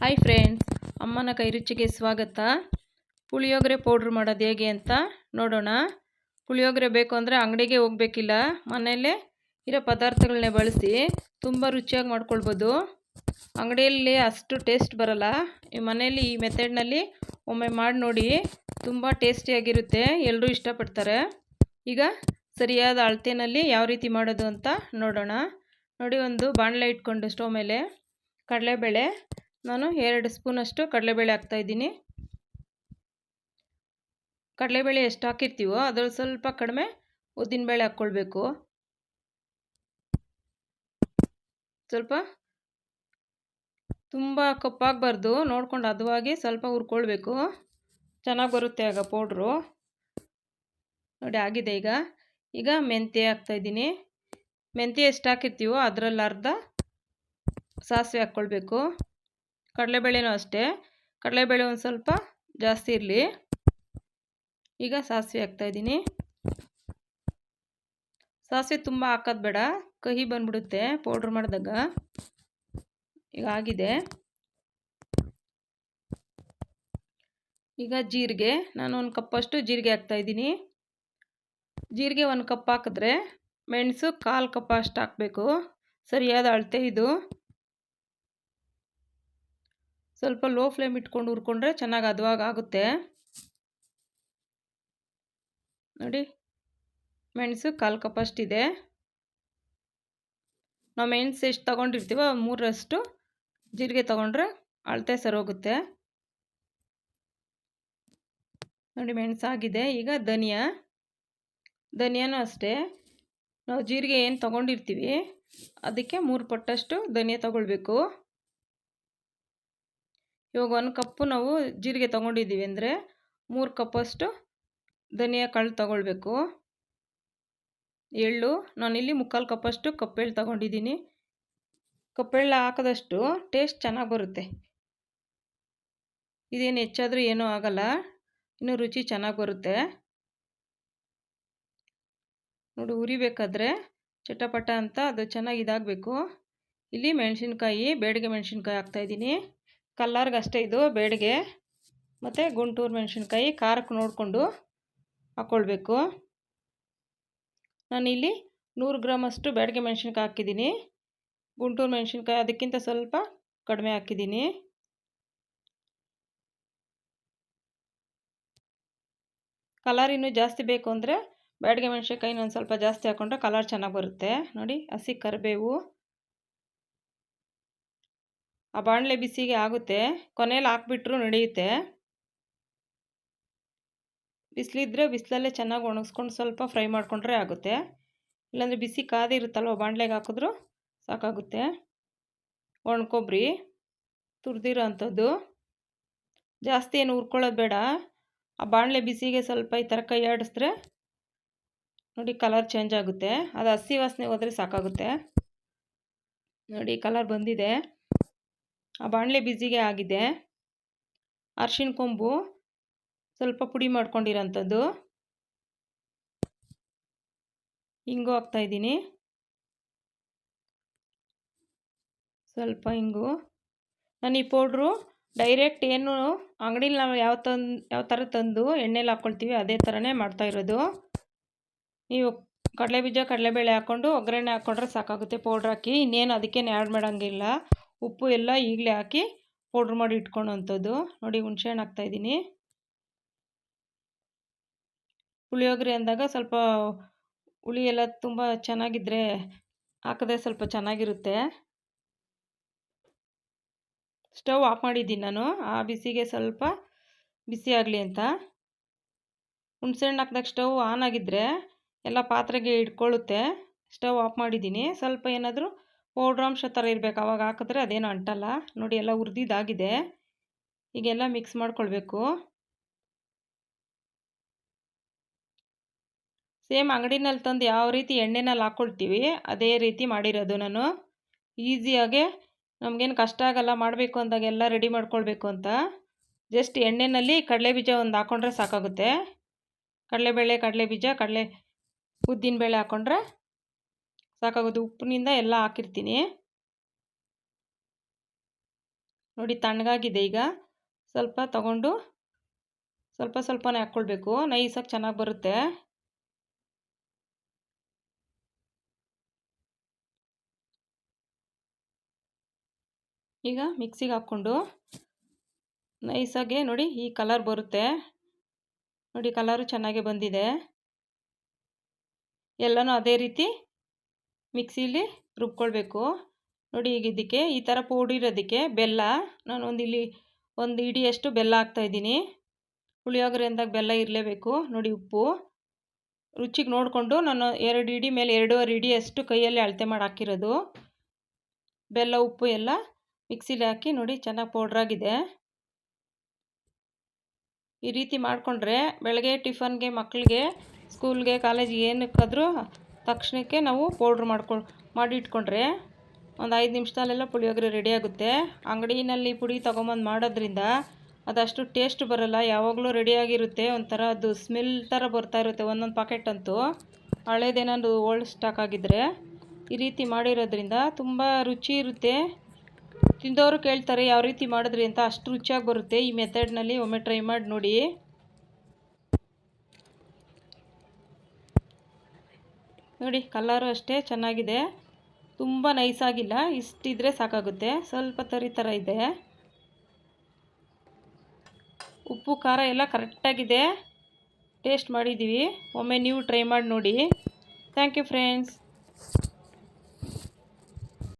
Hi friends ಅಮ್ಮನ ಕೈ ರುಚಿಗೆ ಸ್ವಾಗತ. ಪುಳಿಯೋಗರೆ ಪೌಡ್ರ್ ಮಾಡೋದು ಹೇಗೆ ಅಂತ ನೋಡೋಣ. ಪುಳಿಯೋಗರೆ ಬೇಕು ಅಂದರೆ ಅಂಗಡಿಗೆ ಹೋಗಬೇಕಿಲ್ಲ, ಮನೆಯಲ್ಲೇ ಇರೋ ಪದಾರ್ಥಗಳನ್ನೇ ಬಳಸಿ ತುಂಬ ರುಚಿಯಾಗಿ ಮಾಡ್ಕೊಳ್ಬೋದು. ಅಂಗಡಿಯಲ್ಲಿ ಅಷ್ಟು ಟೇಸ್ಟ್ ಬರಲ್ಲ. ಈ ಮನೆಯಲ್ಲಿ ಈ ಮೆಥಡ್ನಲ್ಲಿ ಒಮ್ಮೆ ಮಾಡಿ ನೋಡಿ ತುಂಬ ಟೇಸ್ಟಿಯಾಗಿರುತ್ತೆ ಎಲ್ಲರೂ ಇಷ್ಟಪಡ್ತಾರೆ. ಈಗ ಸರಿಯಾದ ಅಳತೆಯಲ್ಲಿ ಯಾವ ರೀತಿ ಮಾಡೋದು ಅಂತ ನೋಡೋಣ. ನೋಡಿ ಒಂದು ಬಾಣಲೆ ಇಟ್ಕೊಂಡು ಸ್ಟವ್ ಮೇಲೆ ಕಡಲೆಬೇಳೆ ನಾನು ಎರಡು ಸ್ಪೂನಷ್ಟು ಕಡಲೆಬೇಳೆ ಹಾಕ್ತಾಯಿದ್ದೀನಿ ಕಡಲೆಬೇಳೆ ಎಷ್ಟು ಹಾಕಿರ್ತೀವೋ ಅದರಲ್ಲಿ ಸ್ವಲ್ಪ ಕಡಿಮೆ ಉದ್ದಿನಬೇಳೆ ಹಾಕ್ಕೊಳ್ಬೇಕು. ಸ್ವಲ್ಪ ತುಂಬ ಕಪ್ಪಾಗಬಾರ್ದು, ನೋಡ್ಕೊಂಡು ಅದುವಾಗಿ ಸ್ವಲ್ಪ ಹುರ್ಕೊಳ್ಬೇಕು. ಚೆನ್ನಾಗಿ ಬರುತ್ತೆ ಆಗ ಪೌಡ್ರು. ನೋಡಿ ಆಗಿದೆ ಈಗ. ಈಗ ಮೆಂತ್ಯ ಹಾಕ್ತಾಯಿದ್ದೀನಿ ಮೆಂತ್ಯ ಎಷ್ಟು ಹಾಕಿರ್ತೀವೋ ಅದರಲ್ಲಿ ಅರ್ಧ ಸಾಸಿವೆ ಹಾಕ್ಕೊಳ್ಬೇಕು. ಕಡಲೆಬೇಳೆನೂ ಅಷ್ಟೇ. ಕಡಲೆಬೇಳೆ ಒಂದು ಸ್ವಲ್ಪ ಜಾಸ್ತಿ ಇರಲಿ. ಈಗ ಸಾಸಿವೆ ಹಾಕ್ತಾಯಿದ್ದೀನಿ ಸಾಸಿವೆ ತುಂಬ ಹಾಕೋದು ಬೇಡ. ಕಹಿ ಬಂದ್ಬಿಡುತ್ತೆ ಪೌಡ್ರ್ ಮಾಡಿದಾಗ. ಈಗ ಆಗಿದೆ. ಈಗ ಜೀರಿಗೆ. ನಾನು ಒಂದು ಕಪ್ಪಷ್ಟು ಜೀರಿಗೆ ಹಾಕ್ತಾಯಿದ್ದೀನಿ ಜೀರಿಗೆ ಒಂದು ಕಪ್ ಹಾಕಿದ್ರೆ ಮೆಣಸು ಕಾಲು ಕಪ್ ಅಷ್ಟು ಹಾಕಬೇಕು. ಸರಿಯಾದ ಅಳತೆ ಇದು. ಸ್ವಲ್ಪ ಲೋ ಫ್ಲೇಮ್ ಇಟ್ಕೊಂಡು ಹುರ್ಕೊಂಡ್ರೆ ಚೆನ್ನಾಗಿ ಅದುವಾಗ ಆಗುತ್ತೆ. ನೋಡಿ, ಮೆಣಸು ಕಾಲು ಕಪ್ ಅಷ್ಟಿದೆ ನಾವು ಮೆಣಸು ಎಷ್ಟು ತೊಗೊಂಡಿರ್ತೀವೋ ಮೂರಷ್ಟು ಜೀರಿಗೆ ತೊಗೊಂಡ್ರೆ ಅಳತೆ ಸರೋಗುತ್ತೆ. ನೋಡಿ ಮೆಣಸಾಗಿದೆ ಈಗ ಧನಿಯಾ. ಧನಿಯಾನೂ ಅಷ್ಟೇ. ನಾವು ಜೀರಿಗೆ ಏನು ತೊಗೊಂಡಿರ್ತೀವಿ, ಅದಕ್ಕೆ ಮೂರು ಪಟ್ಟಷ್ಟು ಧನಿಯಾ ತೊಗೊಳ್ಬೇಕು. ಇವಾಗ ಒಂದು ಕಪ್ಪು ನಾವು ಜೀರಿಗೆ ತೊಗೊಂಡಿದ್ದೀವಿ ಅಂದರೆ ಮೂರು ಕಪ್ಪಷ್ಟು ಧನಿಯಾ ಕಾಳು ತೊಗೊಳ್ಬೇಕು. ಎಳ್ಳು ನಾನಿಲ್ಲಿ ಮುಕ್ಕಾಲು ಕಪ್ಪಷ್ಟು ಕಪ್ಪೆಳ್ಳು ತೊಗೊಂಡಿದ್ದೀನಿ. ಕಪ್ಪೆಳ್ಳು ಹಾಕಿದಷ್ಟು ಟೇಸ್ಟ್ ಚೆನ್ನಾಗಿ ಬರುತ್ತೆ. ಇದೇನು ಹೆಚ್ಚಾದರೂ ಏನೂ ಆಗಲ್ಲ, ಇನ್ನೂ ರುಚಿ ಚೆನ್ನಾಗಿ ಬರುತ್ತೆ. ನೋಡಿ ಉರಿಬೇಕಾದ್ರೆ ಚಟಪಟ ಅಂತ ಅದು ಚೆನ್ನಾಗಿ ಇದಾಗಬೇಕು. ಇಲ್ಲಿ ಮೆಣಸಿನ್ಕಾಯಿ, ಬೇಡಿಗೆ ಮೆಣಸಿನ್ಕಾಯಿ ಹಾಕ್ತಾಯಿದ್ದೀನಿ ಕಲ್ಲರ್ಗೆ ಅಷ್ಟೇ ಇದು, ಬೇಡಿಗೆ. ಮತ್ತು ಗುಂಟೂರು ಮೆಣಸಿನ್ಕಾಯಿ ಖಾರಕ್ಕೆ ನೋಡಿಕೊಂಡು ಹಾಕ್ಕೊಳ್ಬೇಕು ನಾನಿಲ್ಲಿ ನೂರು ಗ್ರಾಮಷ್ಟು ಬೇಡಿಗೆ ಮೆಣಸಿನ್ಕಾಯಿ ಹಾಕಿದ್ದೀನಿ. ಗುಂಟೂರು ಮೆಣಸಿನ್ಕಾಯಿ ಅದಕ್ಕಿಂತ ಸ್ವಲ್ಪ ಕಡಿಮೆ ಹಾಕಿದ್ದೀನಿ. ಕಲರ್ ಇನ್ನೂ ಜಾಸ್ತಿ ಬೇಕು ಅಂದರೆ ಬ್ಯಾಡಿಗೆ ಮೆಣಸಿನ್ಕಾಯಿನ ಒಂದು ಸ್ವಲ್ಪ ಜಾಸ್ತಿ ಹಾಕ್ಕೊಂಡ್ರೆ ಕಲರ್ ಚೆನ್ನಾಗಿ ಬರುತ್ತೆ. ನೋಡಿ ಹಸಿ ಕರಿಬೇವು. ಆ ಬಾಣಲೆ ಬಿಸಿಗೆ ಆಗುತ್ತೆ. ಕೊನೆಯಲ್ಲಿ ಹಾಕ್ಬಿಟ್ರು ನಡೆಯುತ್ತೆ. ಬಿಸಿಲಿದ್ರೆ ಬಿಸಿಲಲ್ಲೇ ಚೆನ್ನಾಗಿ ಒಣಗಿಸ್ಕೊಂಡು ಸ್ವಲ್ಪ ಫ್ರೈ ಮಾಡಿಕೊಂಡ್ರೆ ಆಗುತ್ತೆ. ಇಲ್ಲಾಂದರೆ ಬಿಸಿ ಕಾದಿರುತ್ತಲ್ವ ಬಾಣಲೆಗೆ ಹಾಕಿದ್ರು ಸಾಕಾಗುತ್ತೆ. ಒಣಕೊಬ್ಬರಿ ತುರಿದಿರೋ ಅಂಥದ್ದು. ಜಾಸ್ತಿ ಏನು ಹುರ್ಕೊಳ್ಳೋದು ಬೇಡ. ಆ ಬಾಣಲೆ ಬಿಸಿಗೆ ಸ್ವಲ್ಪ ಈ ಥರ ಕೈ ಆಡಿಸಿದ್ರೆ ನೋಡಿ ಕಲರ್ ಚೇಂಜ್ ಆಗುತ್ತೆ. ಅದು ಹಸಿ ವಾಸನೆ ಹೋದರೆ ಸಾಕಾಗುತ್ತೆ. ನೋಡಿ ಕಲರ್ ಬಂದಿದೆ. ಆ ಬಾಣಲೆ ಬಿಸಿಗೆ ಆಗಿದೆ ಅರ್ಶಿನ ಕೊಂಬು ಸ್ವಲ್ಪ ಪುಡಿ ಮಾಡ್ಕೊಂಡಿರೋಂಥದ್ದು. ಹಿಂಗು ಹಾಕ್ತಾಯಿದ್ದೀನಿ ಸ್ವಲ್ಪ ಹಿಂಗು ನಾನು ಈ ಪೌಡ್ರು ಡೈರೆಕ್ಟ್ ಏನು ಅಂಗಡೀಲಿ ನಾವು ಯಾವ ತಂದು, ಯಾವ ಥರ ತಂದು ಎಣ್ಣೆಲಿ ಹಾಕ್ಕೊಳ್ತೀವಿ ಅದೇ ಥರನೇ ಮಾಡ್ತಾಯಿರೋದು ನೀವು ಕಡಲೆ ಬೀಜ ಕಡಲೆಬೇಳೆ ಹಾಕ್ಕೊಂಡು ಒಗ್ಗರಣೆ ಹಾಕ್ಕೊಂಡ್ರೆ ಸಾಕಾಗುತ್ತೆ ಪೌಡ್ರ್ ಹಾಕಿ. ಇನ್ನೇನು ಅದಕ್ಕೇನು ಆ್ಯಡ್ ಮಾಡೋಂಗಿಲ್ಲ. ಉಪ್ಪು ಎಲ್ಲ ಈಗಲೇ ಹಾಕಿ ಪೌಡ್ರ್ ಮಾಡಿ ಇಟ್ಕೊಳ್ಳೋವಂಥದ್ದು ನೋಡಿ ಹುಣ್ಸೆಹಣ್ಣು ಹಾಕ್ತಾಯಿದ್ದೀನಿ ಪುಳಿಯೋಗರೆ ಅಂದಾಗ ಸ್ವಲ್ಪ ಹುಳಿ ಎಲ್ಲ ತುಂಬ ಚೆನ್ನಾಗಿದ್ದರೆ ಹಾಕಿದ್ರೆ ಸ್ವಲ್ಪ ಚೆನ್ನಾಗಿರುತ್ತೆ. ಸ್ಟವ್ ಆಫ್ ಮಾಡಿದ್ದೀನಿ ನಾನು. ಆ ಬಿಸಿಗೆ ಸ್ವಲ್ಪ ಬಿಸಿ ಆಗಲಿ ಅಂತ. ಹುಣ್ಸೆಹಣ್ಣು ಹಾಕಿದಾಗ ಸ್ಟವ್ ಆನ್ ಆಗಿದ್ದರೆ ಎಲ್ಲ ಪಾತ್ರೆಗೆ ಇಟ್ಕೊಳ್ಳುತ್ತೆ. ಸ್ಟವ್ ಆಫ್ ಮಾಡಿದ್ದೀನಿ. ಸ್ವಲ್ಪ ಏನಾದರೂ ಪೌಡ್ರಾಂಶ ಥರ ಇರಬೇಕು. ಅವಾಗ ಹಾಕಿದ್ರೆ ಅದೇನು ಅಂಟಲ್ಲ. ನೋಡಿ ಎಲ್ಲ ಹುರಿದಿದ್ದಾಗಿದೆ ಈಗೆಲ್ಲ ಮಿಕ್ಸ್ ಮಾಡ್ಕೊಳ್ಬೇಕು. ಸೇಮ್ ಅಂಗಡಿನಲ್ಲಿ ತಂದು ಯಾವ ರೀತಿ ಎಣ್ಣೆನಲ್ಲಿ ಹಾಕ್ಕೊಳ್ತೀವಿ, ಅದೇ ರೀತಿ ಮಾಡಿರೋದು ನಾನು. ಈಸಿಯಾಗೆ ನಮಗೇನು ಕಷ್ಟ ಆಗಲ್ಲ, ಮಾಡಬೇಕು ಅಂದಾಗೆಲ್ಲ ರೆಡಿ ಮಾಡ್ಕೊಳ್ಬೇಕು ಅಂತ. ಜಸ್ಟ್ ಎಣ್ಣೆಯಲ್ಲಿ ಕಡಲೆ ಬೀಜ ಒಂದು ಹಾಕ್ಕೊಂಡ್ರೆ ಸಾಕಾಗುತ್ತೆ. ಕಡಲೆಬೇಳೆ, ಕಡಲೆ ಬೀಜ, ಕಡಲೆ ಉದ್ದಿನಬೇಳೆ ಹಾಕ್ಕೊಂಡ್ರೆ ಸಾಕಾಗೋದು. ಉಪ್ಪಿನಿಂದ ಎಲ್ಲ ಹಾಕಿರ್ತೀನಿ. ನೋಡಿ, ತಣ್ಣಗಾಗಿದೆ ಈಗ. ಸ್ವಲ್ಪ ತಗೊಂಡು ಸ್ವಲ್ಪ ಸ್ವಲ್ಪನೇ ಹಾಕ್ಕೊಳ್ಬೇಕು. ನೈಸಾಗಿ ಚೆನ್ನಾಗಿ ಬರುತ್ತೆ. ಈಗ ಮಿಕ್ಸಿಗೆ ಹಾಕ್ಕೊಂಡು ನೈಸಾಗೆ ನೋಡಿ, ಈ ಕಲರ್ ಬರುತ್ತೆ. ನೋಡಿ, ಕಲರು ಚೆನ್ನಾಗೇ ಬಂದಿದೆ. ಎಲ್ಲನೂ ಅದೇ ರೀತಿ ಮಿಕ್ಸಿಲಿ ರುಬ್ಕೊಳ್ಬೇಕು. ನೋಡಿ ಈಗ ಇದಕ್ಕೆ ಈ ಥರ ಪೌಡಿರೋದಕ್ಕೆ ಬೆಲ್ಲ ನಾನು ಒಂದು ಇಲ್ಲಿ ಒಂದು ಇಡಿಯಷ್ಟು ಬೆಲ್ಲ ಹಾಕ್ತಾಯಿದ್ದೀನಿ. ಪುಳಿಯೋಗರೆ ಅಂದಾಗ ಬೆಲ್ಲ ಇರಲೇಬೇಕು, ನೋಡಿ ಉಪ್ಪು. ರುಚಿಗೆ ನೋಡಿಕೊಂಡು ನಾನು ಎರಡು ಇಡಿ ಮೇಲೆ ಎರಡೂವರೆ ಇಡಿಯಷ್ಟು ಕೈಯಲ್ಲಿ ಅಳತೆ ಮಾಡಿ ಹಾಕಿರೋದು. ಬೆಲ್ಲ, ಉಪ್ಪು ಎಲ್ಲ ಮಿಕ್ಸಿಲಿ ಹಾಕಿ ನೋಡಿ ಚೆನ್ನಾಗಿ ಪೌಡ್ರಾಗಿದೆ. ಈ ರೀತಿ ಮಾಡಿಕೊಂಡ್ರೆ ಬೆಳಗ್ಗೆ ಟಿಫನ್ಗೆ ಮಕ್ಕಳಿಗೆ, ಸ್ಕೂಲ್ಗೆ, ಕಾಲೇಜಿಗೆ ಏನಕ್ಕಾದರೂ ತಕ್ಷಣಕ್ಕೆ ನಾವು ಪೌಡ್ರ್ ಮಾಡ್ಕೊಂಡು ಮಾಡಿ ಇಟ್ಕೊಂಡ್ರೆ ಒಂದು ಐದು ನಿಮಿಷದಲ್ಲೆಲ್ಲ ಪುಳಿಯೋಗರೆ ರೆಡಿ ಆಗುತ್ತೆ. ಅಂಗಡಿನಲ್ಲಿ ಪುಡಿ ತೊಗೊಂಬಂದು ಮಾಡೋದ್ರಿಂದ ಅದಷ್ಟು ಟೇಸ್ಟ್ ಬರೋಲ್ಲ, ಯಾವಾಗಲೂ ರೆಡಿಯಾಗಿರುತ್ತೆ ಒಂಥರ ಅದು ಸ್ಮೆಲ್ ಥರ ಬರ್ತಾ ಇರುತ್ತೆ ಒಂದೊಂದು ಪಾಕೆಟ್ ಅಂತೂ. ಹಳೇದೇನಾದ್ರು ಓಲ್ಡ್ ಸ್ಟಾಕ್ ಆಗಿದ್ದರೆ ಈ ರೀತಿ ಮಾಡಿರೋದ್ರಿಂದ ತುಂಬ ರುಚಿ ಇರುತ್ತೆ. ತಿಂದವರು ಕೇಳ್ತಾರೆ, ಯಾವ ರೀತಿ ಮಾಡಿದ್ರಿ? ಅಂತ ಅಷ್ಟು ರುಚಿಯಾಗಿ ಬರುತ್ತೆ. ಈ ಮೆಥಡ್ನಲ್ಲಿ ಒಮ್ಮೆ ಟ್ರೈ ಮಾಡಿ ನೋಡಿ. ನೋಡಿ ಕಲ್ಲರು ಅಷ್ಟೇ ಚೆನ್ನಾಗಿದೆ. ತುಂಬ ನೈಸಾಗಿಲ್ಲ ಇಷ್ಟಿದ್ರೆ ಸಾಕಾಗುತ್ತೆ. ಸ್ವಲ್ಪ ತರಿ ಥರ ಇದೆ. ಉಪ್ಪು, ಖಾರ ಎಲ್ಲ ಕರೆಕ್ಟಾಗಿದೆ ಟೇಸ್ಟ್ ಮಾಡಿದ್ದೀವಿ. ಒಮ್ಮೆ ನೀವು ಟ್ರೈ ಮಾಡಿ ನೋಡಿ. Thank you friends